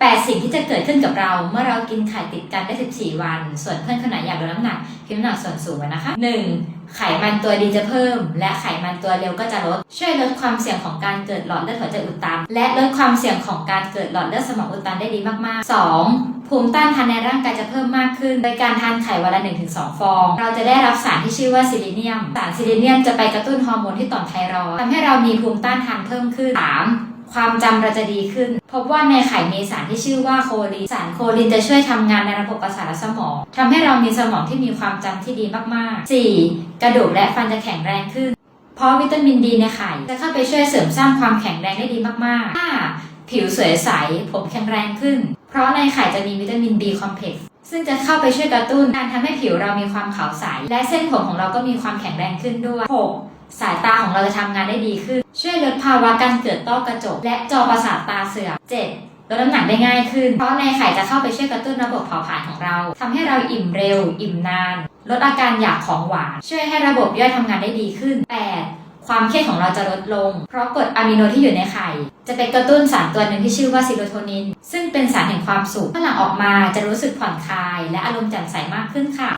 8สิ่งที่จะเกิดขึ้นกับเราเมื่อเรากินไข่ติดกันได้ 14 วัน ส่วนเพื่อนคนไหนอยากลดน้ำหนักพิมพ์น้ำหนักส่วนสูงนะคะ 1. ไขมันตัวดีจะเพิ่ม และไขมันตัวเร็วก็จะลด ช่วยลดความเสี่ยงของการเกิดหลอดเลือดหัวใจอุดตัน และลดความเสี่ยงของการเกิดหลอดเลือดสมองอุดตันได้ดีมากๆ 2. ภูมิต้านทานในร่างกายจะเพิ่มมากขึ้น โดยการทานไข่วันละ 1-2 ฟอง เราจะได้รับสารที่ชื่อว่าซิลิเนียม สารซิลิเนียมจะไปกระตุ้นฮอร์โมนที่ต่อมไทรอยด์ทำให้เรามีภูมิต้านทานเพิ่มขึ้น 3. ความจำเราจะดีขึ้น พบว่าในไข่มีสารที่ชื่อว่าโคลิน สารโคลินจะช่วยทำงานในระบบประสาทและสมองทำให้เรามีสมองที่มีความจำที่ดีมากๆ 4. กระดูกและฟันจะแข็งแรงขึ้น เพราะวิตามินดีในไข่จะเข้าไปช่วยเสริมสร้างความแข็งแรงได้ดีมากๆ 5. ผิวสวยใส ผมแข็งแรงขึ้น เพราะในไข่จะมีวิตามิน B คอมเพล็กซ์ ซึ่งจะเข้าไปช่วยกระตุ้นการทำให้ผิวเรามีความขาวใส และเส้นผมของเราก็มีความแข็งแรงขึ้นด้วย 6. สายตาของเราจะทำงานได้ดีขึ้น ช่วยลดภาวะการเกิดต้อกระจก และจอประสาทตาเสื่อม 7. ลดน้ำหนักได้ง่ายขึ้น เพราะในไข่จะเข้าไปช่วยกระตุ้นระบบเผาผลาญของเราทำให้เราอิ่มเร็ว อิ่มนาน ลดอาการอยากของหวาน ช่วยให้ระบบย่อยทำงานได้ดีขึ้น 8. ความเครียดของเราจะลดลง เพราะกรดอะมิโนที่อยู่ในไข่ จะไปกระตุ้นสารตัวหนึ่งที่ชื่อว่าซีโรโทนิน ซึ่งเป็นสารแห่งความสุขเมื่อหลังออกมาจะรู้สึกผ่อนคลาย และอารมณ์แจ่มใสมากขึ้นค่ะ